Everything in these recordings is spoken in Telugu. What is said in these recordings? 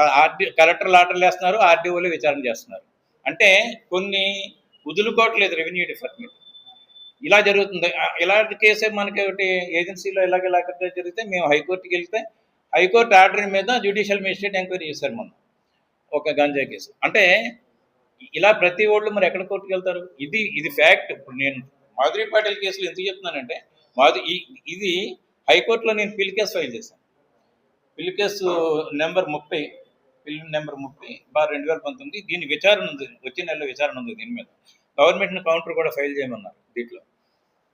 ఆర్డి కలెక్టర్లు ఆర్డర్లు వేస్తున్నారు ఆర్డీఓలు విచారణ చేస్తున్నారు. అంటే కొన్ని వదులుకోవట్లేదు రెవెన్యూ డిపార్ట్మెంట్. ఇలా జరుగుతుంది. ఇలాంటి కేసే మనకి ఒకటి ఏజెన్సీలో ఇలాగ ఇలా జరిగితే మేము హైకోర్టుకి వెళ్తే హైకోర్టు ఆర్డర్ మీద జ్యుడిషియల్ మేజిస్ట్రేట్ ఎంక్వైరీ చేశారు మనం ఒక గంజా కేసు. అంటే ఇలా ప్రతి ఓళ్ళు మరి ఎక్కడ కోర్టుకు వెళ్తారు? ఇది ఇది ఫ్యాక్ట్. ఇప్పుడు నేను మాధురి పాటిల్ కేసులు ఎందుకు చెప్తున్నానంటే మాధు ఈ- ఇది హైకోర్టులో నేను పిల్ కేసు ఫైల్ చేశాను. పిల్ కేసు నెంబర్ ముప్పై పిల్ నెంబర్ ముప్పై బార్ రెండు వేల పంతొమ్మిది. దీని విచారణ ఉంది. వచ్చే నెలలో విచారణ ఉంది దీని మీద. గవర్నమెంట్ కౌంటర్ కూడా ఫైల్ చేయమన్నారు దీంట్లో.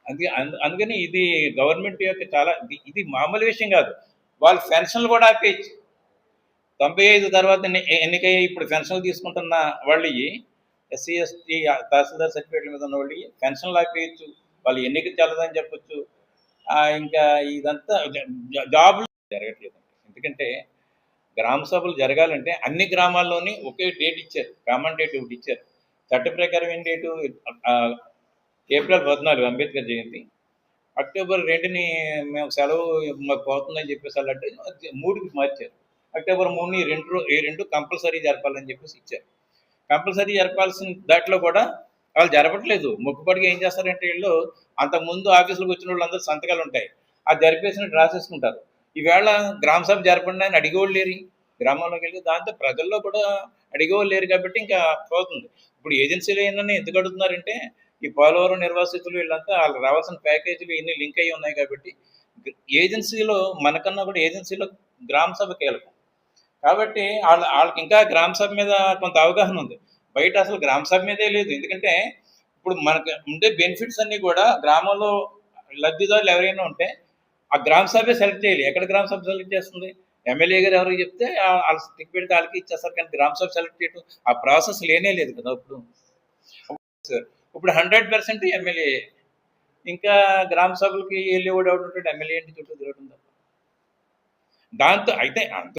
అందుకే అందు- అందుకని ఇది గవర్నమెంట్ యొక్క చాలా ఇది- మామూలు విషయం కాదు. వాళ్ళు పెన్షన్లు కూడా ఆపేయచ్చు. తొంభై ఐదు తర్వాత ఎన్ని- ఎన్నికయ్యి ఇప్పుడు పెన్షన్లు తీసుకుంటున్న వాళ్ళు ఎస్సీ ఎస్టీ తహసీల్దార్ సర్టిఫికేట్ల మీద ఉన్న వాళ్ళు పెన్షన్లు ఆపేయచ్చు. వాళ్ళు ఎన్నిక చల్లదని చెప్పొచ్చు. ఆ, ఇంకా ఇదంతా జాబ్లు జరగట్లేదు. ఎందుకంటే గ్రామ సభలు జరగాలంటే అన్ని గ్రామాల్లోని ఒకే డేట్ ఇచ్చారు. కామన్ డేట్ ఒకటి ఇచ్చారు. చట్ట ప్రకారం ఏం డేటు? ఏప్రిల్ పద్నాలుగు అంబేద్కర్ జయంతి. అక్టోబర్ రెండుని మేము సెలవు మాకు పోతుందని చెప్పేసి అంటే మూడుకి మార్చారు. అక్టోబర్ మూడుని రెండు ఈ రెండు కంపల్సరీ జరపాలని చెప్పేసి ఇచ్చారు. కంపల్సరీ జరపాల్సిన దాంట్లో కూడా వాళ్ళు జరపట్లేదు. మొక్కుబడిగా ఏం చేస్తారంటే వీళ్ళు అంతకుముందు ఆఫీసులకు వచ్చిన వాళ్ళందరూ సంతకాలు ఉంటాయి. ఆ జరిపేసినట్టు రాసేసుకుంటారు ఈవేళ గ్రామ సభ జరపండి అని అడిగేవాళ్ళు లేరు. గ్రామంలోకి వెళ్ళి దాంతో ప్రజల్లో కూడా అడిగేవాళ్ళు లేరు కాబట్టి ఇంకా పోతుంది. ఇప్పుడు ఏజెన్సీలు ఏంటని ఎందుకు అడుగుతున్నారంటే ఈ పోలవరం నిర్వాసితులు వీళ్ళంతా వాళ్ళకి రావాల్సిన ప్యాకేజీలు ఇన్ని లింక్ అయ్యి ఉన్నాయి కాబట్టి ఏజెన్సీలో మనకన్నా కూడా ఏజెన్సీలో గ్రామ సభ కీలకం. కాబట్టి వాళ్ళ వాళ్ళకి ఇంకా గ్రామ సభ మీద కొంత అవగాహన ఉంది. బయట అసలు గ్రామ సభ మీదే లేదు. ఎందుకంటే ఇప్పుడు మనకు ఉండే బెనిఫిట్స్ అన్నీ కూడా గ్రామంలో లబ్ధిదారులు ఎవరైనా ఉంటే ఆ గ్రామ సభే సెలెక్ట్ చేయాలి. ఎక్కడ గ్రామ సభ సెలెక్ట్ చేస్తుంది? ఎమ్మెల్యే గారు ఎవరికి చెప్తే వాళ్ళ స్టిక్ పెడితే వాళ్ళకి ఇచ్చేస్తారు కానీ గ్రామ సభ సెలెక్ట్ చేయడం ఆ ప్రాసెస్ లేనే లేదు కదా ఇప్పుడు ఇప్పుడు హండ్రెడ్ పర్సెంట్ ఎమ్మెల్యే. ఇంకా గ్రామ సభలకి వెళ్ళి కూడా ఉంటాడు? ఎమ్మెల్యే ఇంటి చుట్టూ తిరగడం తప్ప. దాంతో అయితే అంత